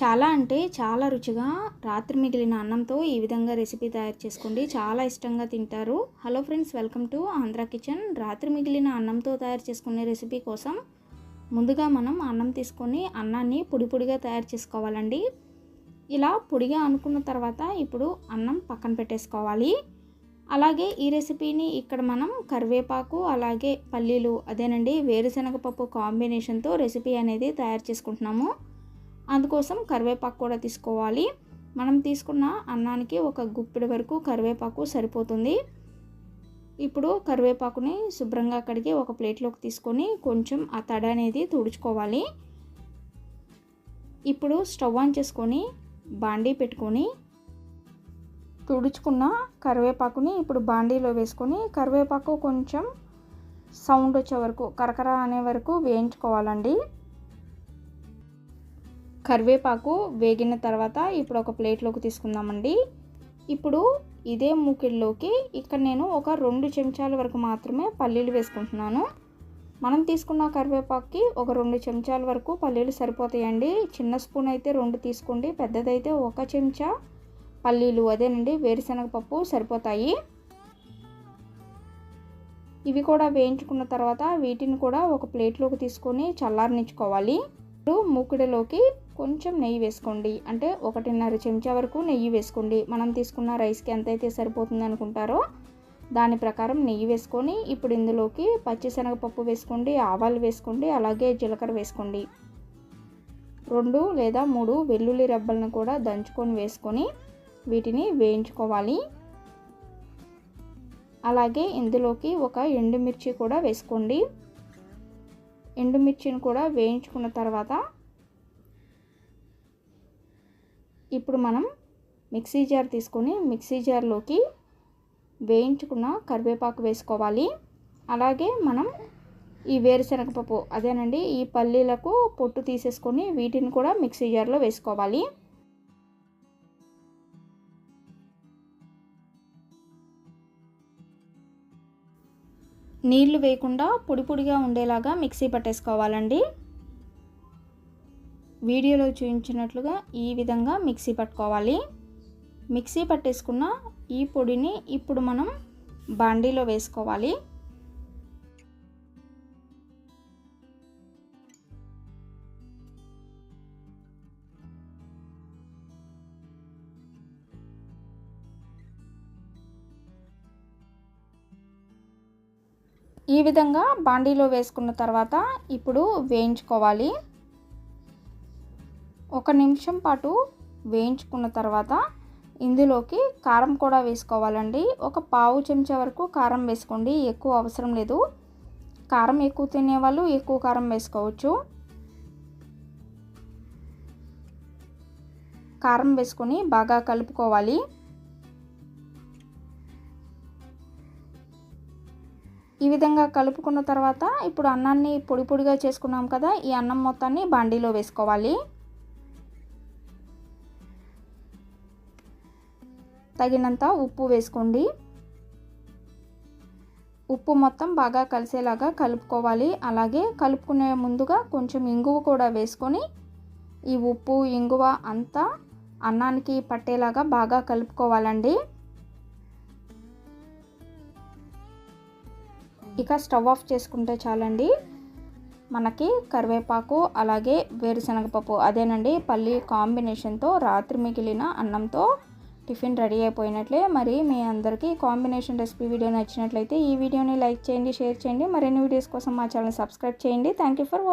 చాలా అంటే చాలా రుచిగా రాత్రి మిగిలిన అన్నంతో ఈ విధంగా రెసిపీ తయారు చేసుకోండి. చాలా ఇష్టంగా తింటారు. Hello friends welcome to Andhra kitchen రాత్రి మిగిలిన అన్నంతో తయారు చేసుకునే రెసిపీ కోసం ముందుగా మనం అన్నం తీసుకొని అన్నాన్ని పొడి పొడిగా తయారు చేసుకోవాలండి. ఇలా పొడిగా అనుకున్న తర్వాత ఇప్పుడు అన్నం పక్కన పెట్టేసుకోవాలి. అలాగే ఈ రెసిపీని ఇక్కడ మనం కరివేపాకు అలాగే పల్లీలు అదేనండి వేరుశనగ పప్పు కాంబినేషన్తో రెసిపీ అనేది తయారు చేసుకుంటున్నాము. అందుకోసం కరివేపాకు కూడా తీసుకోవాలి. మనం తీసుకున్న అన్నానికి ఒక గుప్పిడి వరకు కరివేపాకు సరిపోతుంది. ఇప్పుడు కరివేపాకుని శుభ్రంగా కడిగి ఒక ప్లేట్లోకి తీసుకొని కొంచెం ఆ తడ అనేది తుడుచుకోవాలి. ఇప్పుడు స్టవ్ ఆన్ చేసుకొని బాండీ పెట్టుకొని తుడుచుకున్న కరివేపాకుని ఇప్పుడు బాండీలో వేసుకొని కరివేపాకు కొంచెం సౌండ్ వచ్చే వరకు కరకర అనే వరకు వేయించుకోవాలండి. కరివేపాకు వేగిన తర్వాత ఇప్పుడు ఒక ప్లేట్లోకి తీసుకుందామండి. ఇప్పుడు ఇదే మూకిడిలోకి ఇక్కడ నేను ఒక రెండు చెంచాల వరకు మాత్రమే పల్లీలు వేసుకుంటున్నాను. మనం తీసుకున్న కరివేపాకుకి ఒక రెండు చెంచాల వరకు పల్లీలు సరిపోతాయండి. చిన్న స్పూన్ అయితే రెండు తీసుకోండి పెద్దదైతే ఒక చెంచా పల్లీలు. అదేనండి వేరుశనగ పప్పు సరిపోతాయి. ఇవి కూడా వేయించుకున్న తర్వాత వీటిని కూడా ఒక ప్లేట్లోకి తీసుకొని చల్లారనిచ్చుకోవాలి. ఇప్పుడు మూకుడులోకి కొంచెం నెయ్యి వేసుకోండి. అంటే ఒకటిన్నర చెంచా వరకు నెయ్యి వేసుకోండి. మనం తీసుకున్న రైస్కి ఎంతైతే సరిపోతుంది అనుకుంటారో దాని ప్రకారం నెయ్యి వేసుకొని ఇప్పుడు ఇందులోకి పచ్చిశనగపప్పు వేసుకోండి ఆవాలు వేసుకోండి అలాగే జీలకర్ర వేసుకోండి. రెండు లేదా మూడు వెల్లుల్లి రెబ్బలను కూడా దంచుకొని వేసుకొని వీటిని వేయించుకోవాలి. అలాగే ఇందులోకి ఒక ఎండుమిర్చి కూడా వేసుకోండి. ఎండుమిర్చిని కూడా వేయించుకున్న తర్వాత ఇప్పుడు మనం మిక్సీ జార్ తీసుకొని మిక్సీ జార్లోకి వేయించుకున్న కరివేపాకు వేసుకోవాలి. అలాగే మనం ఈ వేరుశనగపప్పు అదేనండి ఈ పల్లీలకు పొట్టు తీసేసుకొని వీటిని కూడా మిక్సీ జార్లో వేసుకోవాలి. నీళ్ళు వేయకుండా పొడి పొడిగా ఉండేలాగా మిక్సీ పట్టేసుకోవాలండి. వీడియోలో చూపించినట్లుగా ఈ విధంగా మిక్సీ పట్టుకోవాలి. మిక్సీ పట్టేసుకున్న ఈ పొడిని ఇప్పుడు మనం బాండీలో వేసుకోవాలి. ఈ విధంగా బాండీలో వేసుకున్న తర్వాత ఇప్పుడు వేయించుకోవాలి. ఒక నిమిషం పాటు వేయించుకున్న తర్వాత ఇందులోకి కారం కూడా వేసుకోవాలండి. ఒక పావు చెంచా వరకు కారం వేసుకోండి ఎక్కువ అవసరం లేదు. కారం ఎక్కువ తినేవాళ్ళు ఎక్కువ కారం వేసుకోవచ్చు. కారం వేసుకొని బాగా కలుపుకోవాలి. ఈ విధంగా కలుపుకున్న తర్వాత ఇప్పుడు అన్నాన్ని పొడి పొడిగా చేసుకున్నాం కదా ఈ అన్నం మొత్తాన్ని బాండీలో వేసుకోవాలి. తగినంత ఉప్పు వేసుకోండి. ఉప్పు మొత్తం బాగా కలిసేలాగా కలుపుకోవాలి. అలాగే కలుపుకునే ముందుగా కొంచెం ఇంగువ కూడా వేసుకొని ఈ ఉప్పు ఇంగువ అంతా అన్నానికి పట్టేలాగా బాగా కలుపుకోవాలండి. ఇక స్టవ్ ఆఫ్ చేసుకుంటే చాలండి. మనకి కరివేపాకు అలాగే వేరుశనగపప్పు అదేనండి. పల్లి కాంబినేషన్తో రాత్రి మిగిలిన అన్నంతో టిఫిన్ రెడీ అయిపోయినట్లే. మరి మీ అందరికీ కాంబినేషన్ రెసిపీ వీడియో నచ్చినట్లయితే ఈ వీడియోని లైక్ చేయండి షేర్ చేయండి. మరిన్ని వీడియోస్ కోసం మా ఛానల్ సబ్స్క్రైబ్ చేయండి. Thank you for